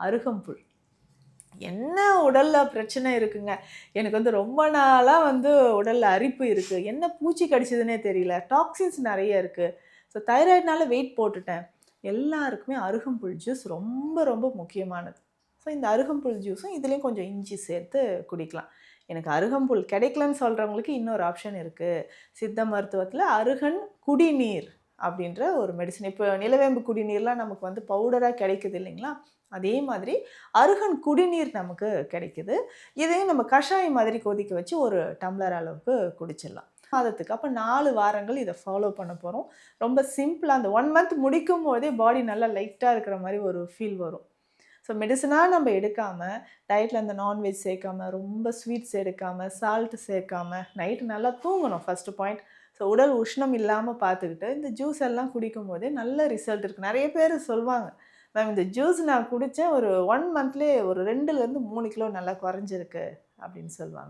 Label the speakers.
Speaker 1: அருகம்புல். என்ன உடலில் பிரச்சனை இருக்குங்க? எனக்கு வந்து ரொம்ப நாளாக வந்து உடலில் அரிப்பு இருக்குது என்ன பூச்சி கடிச்சதுன்னே தெரியல. டாக்ஸின்ஸ் நிறைய இருக்குது ஸோ தைராய்டினால வெயிட் போட்டுட்டேன். எல்லாருக்குமே அருகம்புல் ஜூஸ் ரொம்ப ரொம்ப முக்கியமானது. ஸோ இந்த அருகம்புல் ஜூஸும் இதுலேயும் கொஞ்சம் இஞ்சி சேர்த்து குடிக்கலாம். எனக்கு அருகம்புல் கிடைக்கலன்னு சொல்கிறவங்களுக்கு இன்னொரு ஆப்ஷன் இருக்குது சித்த மருத்துவத்தில் அருகன் குடிநீர். அப்படின்ற ஒரு மெடிசன் இப்போ நிலவேம்பு குடிநீர்லாம் நமக்கு வந்து பவுடராக கிடைக்குது இல்லைங்களா? அதே மாதிரி அருகன் குடிநீர் நமக்கு கிடைக்குது. இதையும் நம்ம கஷாயம் மாதிரி கொதிக்க வச்சு ஒரு டம்ளர் அளவுக்கு குடிச்சிடலாம். மாதத்துக்கு அப்போ நாலு வாரங்கள் இதை ஃபாலோ பண்ண போகிறோம் ரொம்ப சிம்பிளாக அந்த ஒன் மந்த் முடிக்கும் போதே பாடி நல்லா லைட்டாக இருக்கிற மாதிரி ஒரு ஃபீல் வரும். ஸோ மெடிசனாக நம்ம எடுக்காமல் டயட்டில் அந்த நான்வெஜ் சேர்க்காம ரொம்ப ஸ்வீட்ஸ் எடுக்காமல் சால்ட் சேர்க்காமல் நைட்டு நல்லா தூங்கணும் ஃபஸ்ட்டு பாயிண்ட் ஸோ உடல் உஷ்ணம் இல்லாமல் பார்த்துக்கிட்டு இந்த ஜூஸ் எல்லாம் குடிக்கும் போதே நல்ல ரிசல்ட் இருக்குது நிறைய பேர் சொல்லுவாங்க மேம் இந்த ஜூஸ் நான் குடித்தேன் ஒரு ஒன் மந்த்லேயே ஒரு ரெண்டுலேருந்து மூணு கிலோ நல்லா குறைஞ்சிருக்கு அப்படின்னு சொல்லுவாங்க